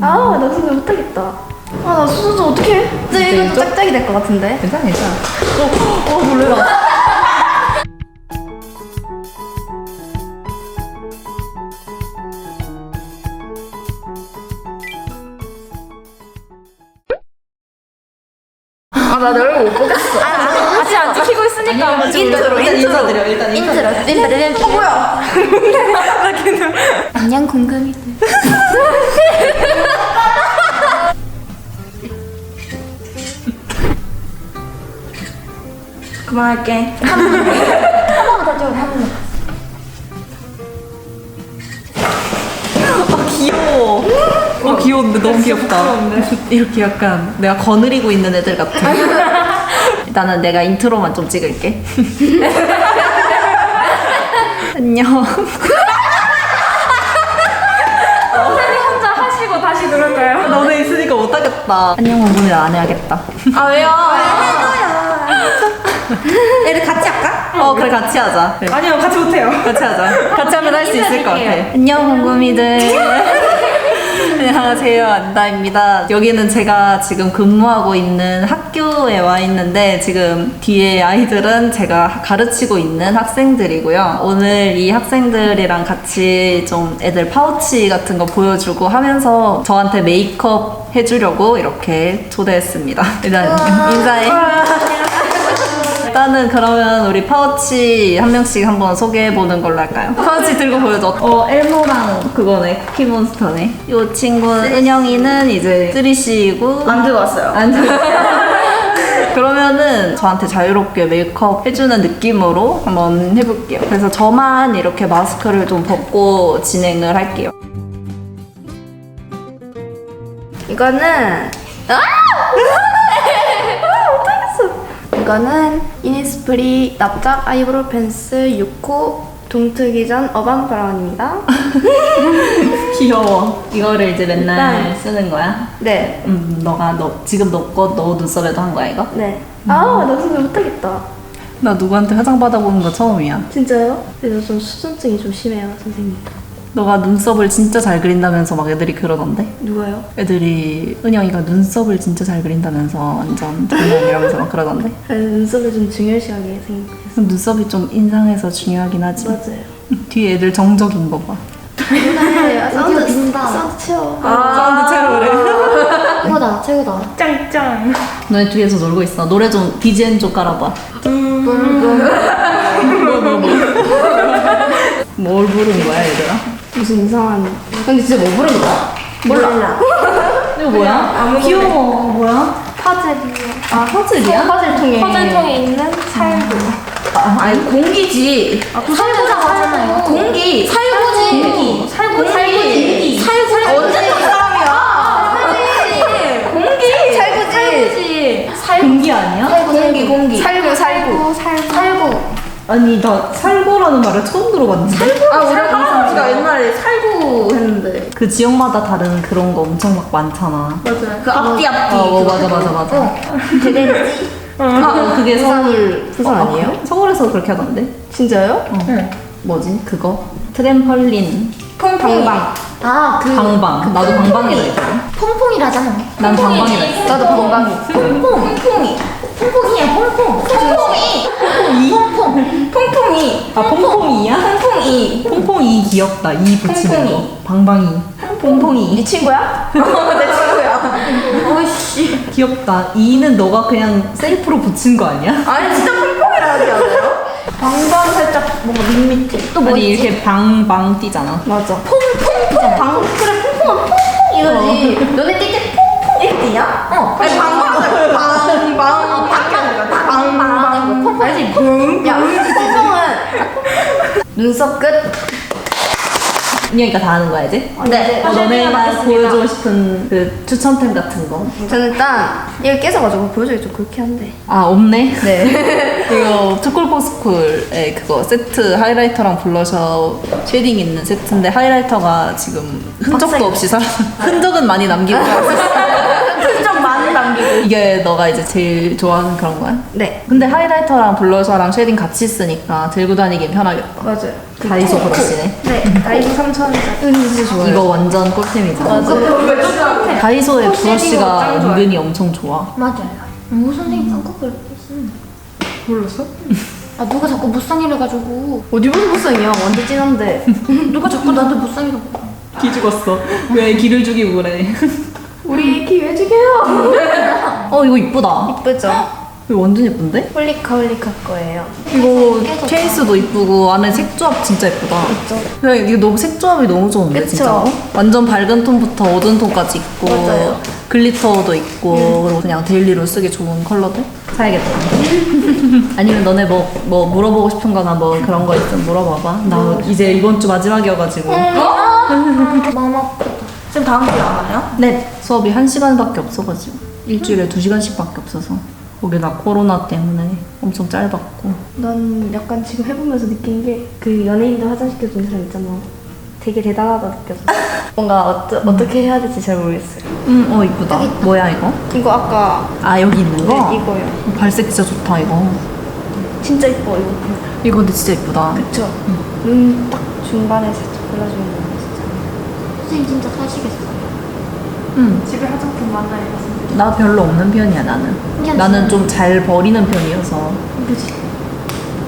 아, 나 진짜 못하겠다. 아, 나 수술 좀 어떡해? 근데 이거 좀? 짝짝이 될 것 같은데. 괜찮아 괜찮아 어, 어 놀래라 아, 나 얼굴 못 보겠어. 아, 아직 안 찍히고 있으니까. 인트로, 인트로. 인사드려 일단 인트로, 인트로, 인트로. 어, 뭐야? 안녕, 공금이들. 그만할게. 한 번만 더 찍어, 한 번만. 귀여운데 너무 귀엽다 이렇게 약간 내가 거느리고 있는 애들 같아 일단은 내가 인트로만 좀 찍을게 안녕 혼자 하시고 다시 그럴까요? 너네 있으니까 못하겠다 안녕 공부는 안 해야겠다 아, 왜요? 해줘요. 얘를 같이 할까? 어 그래 같이 하자 그래. 아니요, 같이 못해요. 같이 하자. 같이 하면 할 수 있을 것 같아. 안녕, 궁금이들. 안녕하세요, 안다입니다. 여기는 제가 지금 근무하고 있는 학교에 와 있는데 지금 뒤에 아이들은 제가 가르치고 있는 학생들이고요. 오늘 이 학생들이랑 같이 좀 애들 파우치 같은 거 보여주고 하면서 저한테 메이크업 해주려고 이렇게 초대했습니다. 일단 인사해. 일단은 그러면 우리 파우치 한 명씩 한번 소개해 보는 걸로 할까요? 파우치 들고 보여줘. 어, 엘모랑 그거네. 쿠키몬스터네. 이 친구 은영이는 이제 3C이고. 안 들고 왔어요. 안 들고. 그러면은 저한테 자유롭게 메이크업 해주는 느낌으로 한번 해볼게요. 그래서 저만 이렇게 마스크를 좀 벗고 진행을 할게요. 이거는 아! 이거는 이니스프리 납작 아이브로우 펜슬 6호 동트기 전 어반 브라운입니다. 귀여워. 이거를 이제 맨날 일단- 쓰는 거야? 네. 음, 너가 너 지금 너거 너 눈썹에도 한 거야 이거? 네. 아, 나 진짜 못하겠다. 나 누구한테 화장 받아보는 거 처음이야. 진짜요? 그래서 좀 수전증이 좀 심해요, 선생님. 너가 눈썹을 진짜 잘 그린다면서 막 애들이 그러던데? 누가요? 애들이 은영이가 눈썹을 진짜 잘 그린다면서 완전 장난 아니라면서 막 그러던데? 아, 눈썹을 좀 중요시하게 생각해서. 눈썹이 좀 인상에서 중요하긴 하지. 맞아요. 뒤에 애들 정적인 거 봐. 네, 아, 사운드 빈다. 사운드 채워. 사운드 채로 그래. 최고다, 최고다. 짱짱. 너네 뒤에서 놀고 있어. 노래 좀 BGM 좀 깔아봐. 뭘 부르는 거야 얘들아? 무슨 이상한. 근데 진짜 뭐 부르는 거야? 몰라. 이거 뭐야? 귀여워. 뭐야? 파젤이요. 아 퍼즐이야? 퍼즐통에. 퍼즐통에 있는 살구. 아, 아니 공기지. 아, 살구라고 하잖아요. 공기. 살구지. 아니 나 살구라는 말을 처음 들어봤는데. 아 우리 할아버지가 옛날에 살구 했는데. 그 지역마다 다른 그런 거 엄청 막 많잖아. 맞아요. 그 앞뒤 앞뒤. 어, 어 맞아 맞아 맞아. 대댄지. 아, 그게 서울 부산 아니에요? 그래? 서울에서 그렇게 하던데? 진짜요? 어. 뭐지? 그거? 트램펄린, 방방. 아, 그. 방방. 나도 방방이라 했거든. 퐁퐁이라잖아. 난 방방이라 했어. 나도 방방이. 퐁퐁. 퐁퐁이. 퐁퐁이야, 퐁퐁. 퐁퐁이. 아 퐁퐁이야? 퐁퐁이. 퐁퐁이 귀엽다. 이 붙이는 거. 방방이. 퐁퐁이. 네 친구야? 어, 내 친구야. 오이씨. 귀엽다. 이는 너가 그냥 셀프로 붙인 거 아니야? 아니 진짜 퐁퐁이라 하지 않아요? 방방 살짝 뭔가 밋밋해. 또 뭐 아니 있지? 이렇게 방방 뛰잖아. 맞아. 퐁퐁퐁 방 그래 퐁퐁은 퐁퐁 이거지. 너네 뛸때 퐁퐁 이렇게 뛰냐? 어. 아니 방방 방방 방방 퐁퐁 알지? 퐁. 야 퐁퐁은 눈썹 끝. 인형이가 다 하는 거야 이제? 네. 어, 너네가 보여주고 싶은 그 추천템 같은 거? 저는 일단 이거 깨져가지고 보여주기 좀 그렇게 한데. 아 없네. 네. 이거 초콜포스쿨의 그거 세트 하이라이터랑 블러셔 쉐딩 있는 세트인데 하이라이터가 지금 흔적도 없이 사 흔적은 많이 남기고 흔적 남기고. 이게 너가 이제 제일 좋아하는 그런 거야? 네. 근데 하이라이터랑 블러셔랑 쉐딩 같이 쓰니까 들고 다니긴 편하겠다. 맞아요. 다이소 브러쉬네. 네. 다이소 3,000원짜리. 음, 진짜 좋아요. 이거 완전 꿀템이잖아. 맞아요. 다이소의 브러쉬가 짱. 은근히 엄청 좋아. 맞아요. 오 선생님 쌍꺼풀 쓰는. 몰랐어? 아 누가 자꾸 무쌍이래가지고 어디 보서 무쌍이야? 완전 진한데. 누가 자꾸 나한테 무쌍이라고. 기 죽었어. 왜 기를 죽이고 그래? 우리 왜 죽여요? 어 이거 이쁘다. 이쁘죠? 이거 완전 예쁜데? 홀리카 홀리카 거예요. 이거 깨졌다. 케이스도 이쁘고 안에 색조합 진짜 예쁘다. 그쵸. 그래 이게 너무 색조합이 너무 좋은데 그쵸. 진짜. 완전 밝은 톤부터 어두운 톤까지 있고 맞아요. 글리터도 있고 그리고 그냥 데일리로 쓰기 좋은 컬러들 사야겠다. 아니면 너네 뭐 뭐 물어보고 싶은거나 뭐 그런 거 있으면 물어봐봐. 나 이제 이번 주 마지막이어가지고. 마음 아프다. 지금 다음 주에 안 와요? 네 수업이 한 시간밖에 없어가지고 일주일에 두 시간씩밖에 없어서 거기다 코로나 때문에 엄청 짧았고. 난 약간 지금 해보면서 느낀 게 그 연예인들 화장시켜주는 사람 있잖아. 되게 대단하다 느껴져. 뭔가 어떠, 어떻게 해야 될지 잘 모르겠어요. 음, 어 이쁘다. 뭐야 이거? 이거 아까 아 여기 있는 거? 네, 이거요. 발색 진짜 좋다 이거. 진짜 이뻐 이거. 이거 근데 진짜 이쁘다. 그쵸? 눈 딱 중간에 살짝 골라주는 거. 선생님 진짜 사시겠어요? 응. 집에 화장품 많나요? 선생님? 나 별로 없는 편이야 나는. 그냥 나는 좀 잘 버리는 편이어서.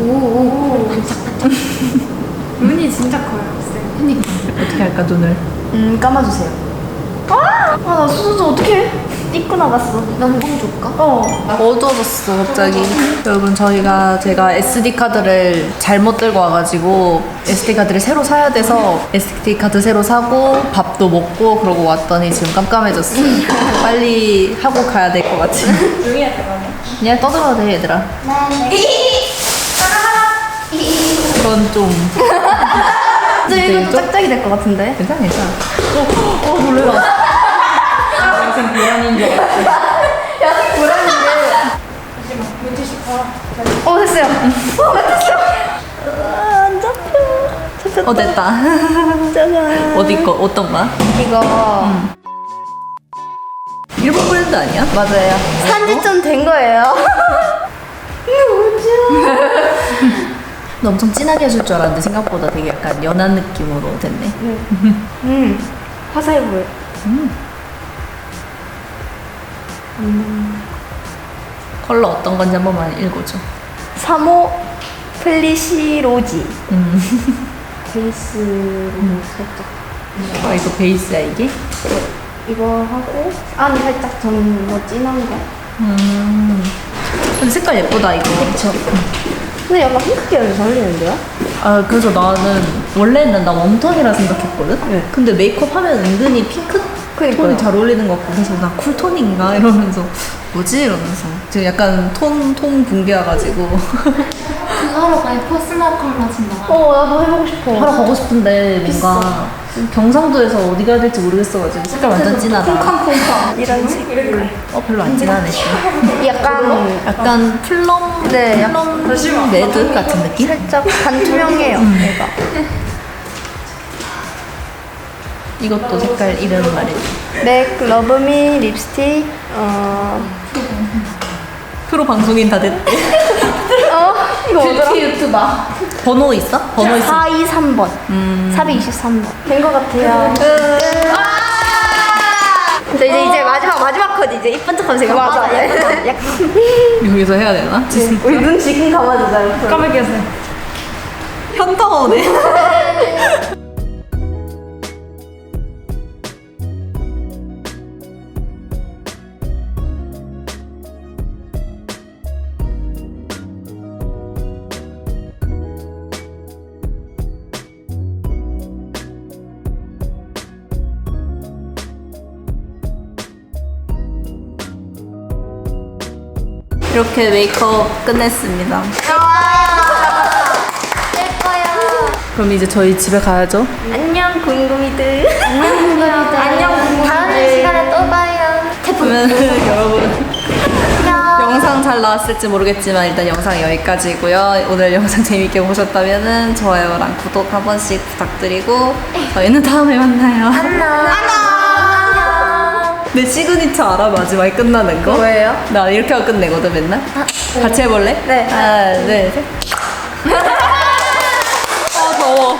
오오 반짝반짝. 눈이 진짜 커요, 쌤. 어떻게 할까 눈을? 음 감아주세요. 아! 아 나 수저 어떻게 삐고 나갔어. 면봉 줄까? 어. 어두워졌어 갑자기. 여러분 저희가 제가 SD 카드를 잘못 들고 와가지고 SD 카드를 새로 사야 돼서 SD 카드 새로 사고 밥도 먹고 그러고 왔더니 지금 깜깜해졌어. 빨리 하고 가야 될 것 같아. 조용히 할까 봐. 그냥 떠들어도 돼 얘들아. 네. 이건 좀 근데 이거 좀 짝짝이 될 것 같은데. 괜찮아 괜찮아. 어, 어 놀래라. 무슨 고양이인 줄 알았어. 어 됐어요. 어 맞았어. 안 잡혀. 잡혔다. 어 됐다. 짜잔. 어디 거 어떤 거야? 이거 일본 브랜드 아니야? 맞아요. 산지 좀 된 거예요. 너 엄청 진하게 해줄 줄 알았는데 생각보다 되게 약간 연한 느낌으로 됐네. 음 화사해 보여. 컬러 어떤 건지 한 번만 읽어줘. 3호 플리시로지. 음. 베이스로 살짝 아 이거 베이스야 이게? 이거 하고 안에 살짝 전뭐 진한 거. 음. 근데 색깔 예쁘다 이거. 그쵸. 근데 약간 핑크 계열이 잘 어울리는데요? 아 그래서 나는 원래는 나 웜톤이라 생각했거든. 네. 근데 메이크업 하면 은근히 핑크 그러니까요. 톤이 잘 어울리는 것 같고 그래서 나 쿨톤인가 이러면서 뭐지 이러면서 지금 약간 톤 톤 붕괴 와가지고 그거 하러 가요. 퍼스널 컬러 진짜. 어 나도 해보고 싶어. 하러 가고 싶은데 뭔가 경상도에서 어디 가야 될지 모르겠어가지고 색깔 완전 진하다. 콩캉콩캉 이런 식. 어 별로 안 진하네. 또. 약간 약간 플럼 네, 플럼 레드 같은 느낌? 살짝 반투명해요. 얘가. 이것도 색깔 이름 말이지. 맥 러브미 립스틱. 어. 프로 방송인 다 됐대. 어 이거 뭐더라? 유튜버. 번호 있어? 번호 있어. 423번. 음. 423번. 된 것 같아요. 근데 이제 이제 마지막 마지막 컷 이제 이쁜 척 하면서 이거 맞아. 약간 약간 여기서 해야 되나? 우리 눈 지금 감아주자. 까맣게 하세요. 현타 오네. 이렇게 메이크업 끝냈습니다. 그럼 이제 저희 집에 가야죠. 안녕 궁금이들. 안녕 안녕. 다음 시간에 또 봐요. 그러면 여러분 영상 잘 나왔을지 모르겠지만 일단 영상 여기까지고요. 오늘 영상 재밌게 보셨다면 좋아요랑 구독 한 번씩 부탁드리고 저희는 다음에 만나요. 안녕. 내 시그니처 알아? 마지막에 끝나는 거? 뭐예요? 나 이렇게 하고 끝내거든 맨날. 같이 해볼래? 네. 하나, 둘, 셋. 아 더워.